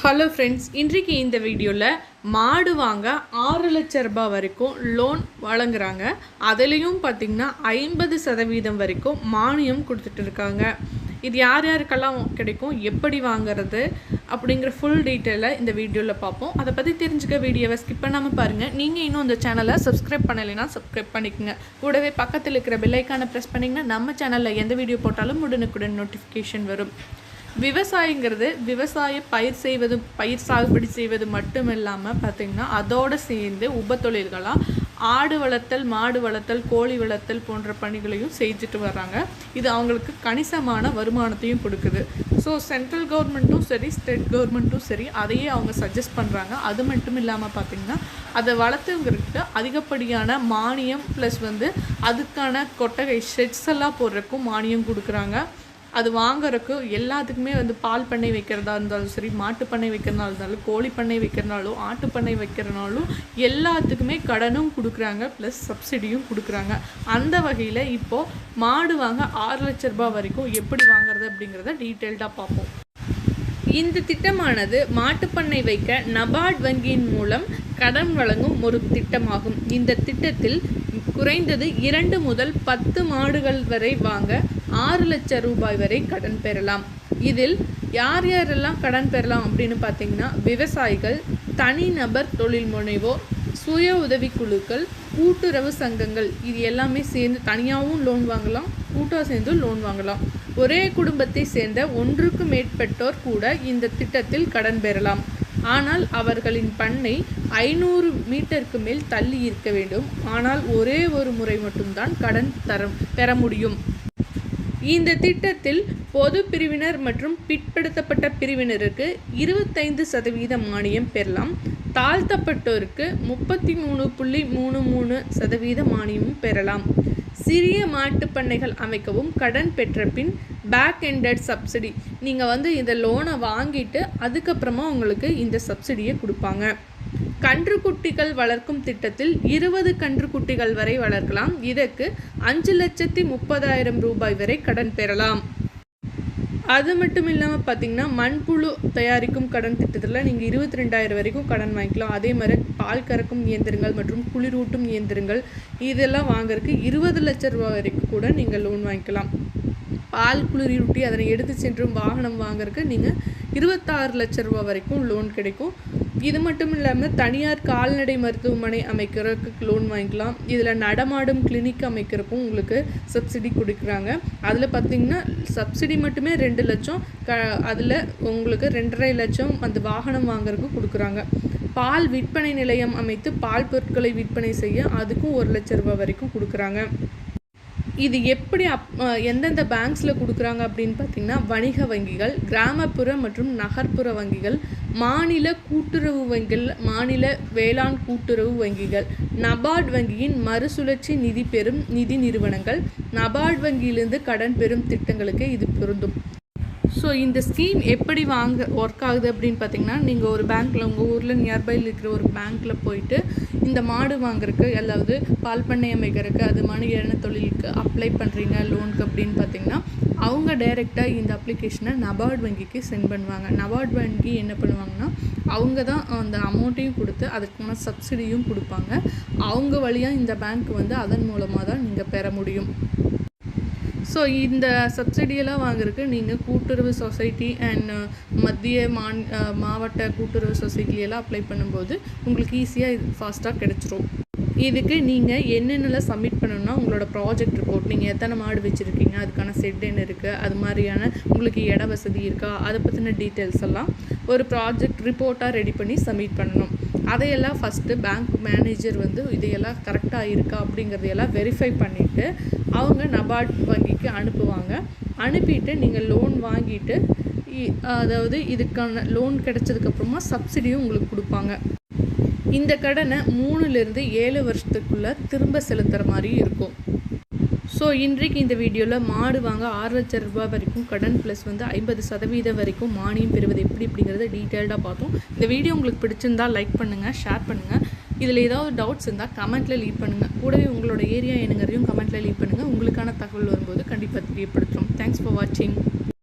Hello friends இன்றைக்கு இந்த வீடியோவில் மாடு வாங்க ஆறு லட்ச ரூபாய் வரைக்கும் லோன் வழங்குறாங்க. அதுலேயும் பார்த்திங்கன்னா ஐம்பது சதவீதம் வரைக்கும் மானியம் கொடுத்துட்டு இருக்காங்க. இது யார் யாருக்கெல்லாம் கிடைக்கும் எப்படி வாங்குறது அப்படிங்கிற ஃபுல் டீட்டெயிலை இந்த வீடியோவில் பார்ப்போம். அதை பற்றி தெரிஞ்சுக்க வீடியோவை ஸ்கிப் பண்ணாமல் பாருங்கள் நீங்கள் இன்னும் இந்த சேனலை சப்ஸ்கிரைப் பண்ணலைன்னா சப்ஸ்கிரைப் பண்ணிக்கோங்க. கூடவே பக்கத்தில் இருக்கிற பெல்லைக்கானை ப்ரெஸ் பண்ணிங்கன்னா நம்ம சேனலில் எந்த வீடியோ போட்டாலும் உடனுக்குடன் நோட்டிஃபிகேஷன் வரும். விவசாயங்கிறது விவசாய பயிர் செய்வது பயிர் சாகுபடி செய்வது மட்டும் இல்லாமல் பார்த்திங்கன்னா அதோடு சேர்ந்து உப தொழில்களாக ஆடு வளர்த்தல் மாடு வளர்த்தல் கோழி வளர்த்தல் போன்ற பணிகளையும் செஞ்சுட்டு வர்றாங்க. இது அவங்களுக்கு கணிசமான வருமானத்தையும் கொடுக்குது. ஸோ சென்ட்ரல் கவர்மெண்ட்டும் சரி ஸ்டேட் கவர்மெண்ட்டும் சரி அதையே அவங்க சஜஸ்ட் பண்ணுறாங்க அது மட்டும் இல்லாமல் பார்த்திங்கன்னா அதை வளர்த்துங்கிறதுக்கு அதிகப்படியான மானியம் ப்ளஸ் வந்து அதுக்கான கொட்டகை ஷெட்ஸ் எல்லாம் போடுறதுக்கும் மானியம் கொடுக்குறாங்க. அது வாங்குறதுக்கு எல்லாத்துக்குமே வந்து பால் பண்ணை வைக்கிறதா இருந்தாலும் சரி மாட்டு பண்ணை வைக்கிறதா இருந்தாலும் கோழி பண்ணை வைக்கிறனாலும் ஆட்டு பண்ணை வைக்கிறனாலும் எல்லாத்துக்குமே கடனும் கொடுக்குறாங்க ப்ளஸ் சப்சிடியும் கொடுக்குறாங்க. அந்த வகையில் இப்போது மாடு வாங்க ஆறு லட்ச ரூபாய் வரைக்கும் எப்படி வாங்குறது அப்படிங்கிறத டீட்டெயில்டாக பார்ப்போம். இந்த திட்டமானது மாட்டுப்பண்ணை வைக்க நபார்ட் வங்கியின் மூலம் கடன் வழங்கும் ஒரு திட்டமாகும். இந்த திட்டத்தில் குறைந்தது இரண்டு முதல் பத்து மாடுகள் வரை வாங்க ஆறு லட்சம் ரூபாய் வரை கடன் பெறலாம். இதில் யார் யாரெல்லாம் கடன் பெறலாம் அப்படின்னு பார்த்தீங்கன்னா விவசாயிகள் தனிநபர் தொழில் முனைவோர் சுய உதவிக்குழுக்கள் கூட்டுறவு சங்கங்கள் இது எல்லாமே சேர்ந்து தனியாகவும் லோன் வாங்கலாம் கூட்டாக சேர்ந்து லோன் வாங்கலாம். ஒரே குடும்பத்தை சேர்ந்த ஒன்றுக்கு மேற்பட்டோர் கூட இந்த திட்டத்தில் கடன் பெறலாம். ஆனால் அவர்களின் பண்ணை ஐநூறு மீட்டருக்கு மேல் தள்ளி இருக்க வேண்டும். ஆனால் ஒரே ஒரு முறை மட்டும்தான் கடன் தர பெற முடியும். இந்த திட்டத்தில் பொது பிரிவினர் மற்றும் பிற்படுத்தப்பட்ட பிரிவினருக்கு இருபத்தைந்து சதவீத மானியம் பெறலாம். தாழ்த்தப்பட்டோருக்கு முப்பத்தி மூணு புள்ளி மூணு மூணு சதவீத மானியமும் பெறலாம். சிறிய மாட்டுப் பண்ணைகள் அமைக்கவும் கடன் பெற்ற பின் பேக் எண்டட் சப்சிடி நீங்கள் வந்து இந்த லோனை வாங்கிட்டு அதுக்கப்புறமா உங்களுக்கு இந்த சப்சிடியை கொடுப்பாங்க. கன்றுக்குட்டிகள் வளர்க்கும் திட்டத்தில் இருபது கன்றுக்குட்டிகள் வரை வளர்க்கலாம். இதற்கு அஞ்சு லட்சத்தி முப்பதாயிரம் ரூபாய் வரை கடன் பெறலாம். அது மட்டும் இல்லாமல் பார்த்தீங்கன்னா மண்புழு தயாரிக்கும் கடன் திட்டத்தில் நீங்கள் இருபத்தி ரெண்டாயிரம் வரைக்கும் கடன் வாங்கிக்கலாம். அதே மாதிரி பால் கறக்கும் இயந்திரங்கள் மற்றும் குளிரூட்டும் இயந்திரங்கள் இதெல்லாம் வாங்குறதுக்கு இருபது லட்ச ரூபா வரைக்கும் கூட நீங்கள் லோன் வாங்கிக்கலாம். பால் குளிரூட்டி அதனை எடுத்து சென்றும் வாகனம் வாங்குறதுக்கு நீங்கள் இருபத்தாறு லட்ச ரூபா வரைக்கும் லோன் கிடைக்கும். இது மட்டும் இல்லாமல் தனியார் கால்நடை மருத்துவமனை அமைக்கிறதுக்கு லோன் வாங்கிக்கலாம். இதில் நடமாடும் கிளினிக் அமைக்கிறக்கும் உங்களுக்கு சப்சிடி கொடுக்குறாங்க. அதில் பார்த்தீங்கன்னா சப்சிடி மட்டுமே ரெண்டு லட்சம். க அதில் உங்களுக்கு ரெண்டரை லட்சம் அந்த வாகனம் வாங்குறதுக்கு கொடுக்குறாங்க. பால் விற்பனை நிலையம் அமைத்து பால் பொருட்களை விற்பனை செய்ய அதுக்கும் ஒரு லட்ச ரூபாய் வரைக்கும் கொடுக்குறாங்க. இது எப்படி அப் எந்தெந்த பேங்க்ஸில் கொடுக்குறாங்க அப்படின்னு பார்த்தீங்கன்னா வணிக வங்கிகள் கிராமப்புற மற்றும் நகர்ப்புற வங்கிகள் மாநில கூட்டுறவு வங்கிகள் மாநில வேளாண் கூட்டுறவு வங்கிகள் நபார்ட் வங்கியின் மறுசுழற்சி நிதி பெறும் நிதி நிறுவனங்கள் நபார்ட் வங்கியிலிருந்து கடன் பெறும் திட்டங்களுக்கு இது பொருந்தும். ஸோ இந்த ஸ்கீம் எப்படி வாங்க ஒர்க் ஆகுது அப்படின்னு பார்த்தீங்கன்னா நீங்கள் ஒரு பேங்க்கில் உங்கள் ஊரில் நியர்பையில் இருக்கிற ஒரு பேங்க்கில் போயிட்டு இந்த மாடு வாங்குறதுக்கு அதாவது பால் பண்ணை அமைக்கிறதுக்கு அது மணியான தொழிலுக்கு அப்ளை பண்ணுறீங்க லோனுக்கு அப்படின்னு பார்த்தீங்கன்னா அவங்க டைரெக்டாக இந்த அப்ளிகேஷனை நபார்ட் வங்கிக்கு சென்ட் பண்ணுவாங்க. நபார்ட் வங்கி என்ன பண்ணுவாங்கன்னா அவங்க தான் அந்த அமௌண்ட்டையும் கொடுத்து அதுக்கான சப்சிடியும் கொடுப்பாங்க. அவங்க வழியாக இந்த பேங்க் வந்து அதன் மூலமாக தான் நீங்கள் பெற முடியும். ஸோ இந்த சப்சிடியெல்லாம் வாங்குறதுக்கு நீங்கள் கூட்டுறவு சொசைட்டி அண்ட் uh, மத்திய மான் uh, மாவட்ட கூட்டுறவு சொசைட்டியெல்லாம் அப்ளை பண்ணும்போது உங்களுக்கு ஈஸியாக இது ஃபாஸ்ட்டாக கிடச்சிரும். இதுக்கு நீங்கள் என்னென்னலாம் சப்மிட் பண்ணணும்னா உங்களோட ப்ராஜெக்ட் ரிப்போர்ட் நீங்கள் எத்தனை மாடு வச்சுருக்கீங்க அதுக்கான செட் என்ன இருக்குது அது மாதிரியான உங்களுக்கு இட வசதி இருக்கா அதை பற்றின டீட்டெயில்ஸ் எல்லாம் ஒரு ப்ராஜெக்ட் ரிப்போர்ட்டாக ரெடி பண்ணி சப்மிட் பண்ணணும். அதையெல்லாம் ஃபஸ்ட்டு பேங்க் மேனேஜர் வந்து இதையெல்லாம் கரெக்டாக இருக்கா அப்படிங்கிறதையெல்லாம் வெரிஃபை பண்ணிவிட்டு அவங்க நபார்ட் வங்கிக்கு அனுப்புவாங்க. அனுப்பிட்டு நீங்கள் லோன் வாங்கிட்டு அதாவது இதுக்கான லோன் கிடச்சதுக்கப்புறமா சப்சிடியும் உங்களுக்கு கொடுப்பாங்க. இந்த கடனை மூணுலேருந்து ஏழு வருஷத்துக்குள்ளே திரும்ப செலுத்துகிற மாதிரி இருக்கும். ஸோ இன்றைக்கு இந்த வீடியோவில் மாடு வாங்க ஆறு லட்சம் ரூபாய் வரைக்கும் கடன் ப்ளஸ் வந்து ஐம்பது சதவீதம் வரைக்கும் மானியம் பெறுவது எப்படி அப்படிங்கிறத டீட்டெயில்டாக பார்த்தோம். இந்த வீடியோ உங்களுக்கு பிடிச்சிருந்தால் லைக் பண்ணுங்கள் ஷேர் பண்ணுங்கள் இதில் ஏதாவது டவுட்ஸ் இருந்தால் கமெண்ட்டில் லீவ் பண்ணுங்கள் கூடவே உங்களோட ஏரியா என்னங்கிறதையும் கமெண்ட்டில் லீவ் பண்ணுங்கள் உங்களுக்கான தகவல் வரும்போது கண்டிப்பாக தெரியப்படுத்துகிறோம் தேங்க்ஸ் ஃபார் வாட்சிங்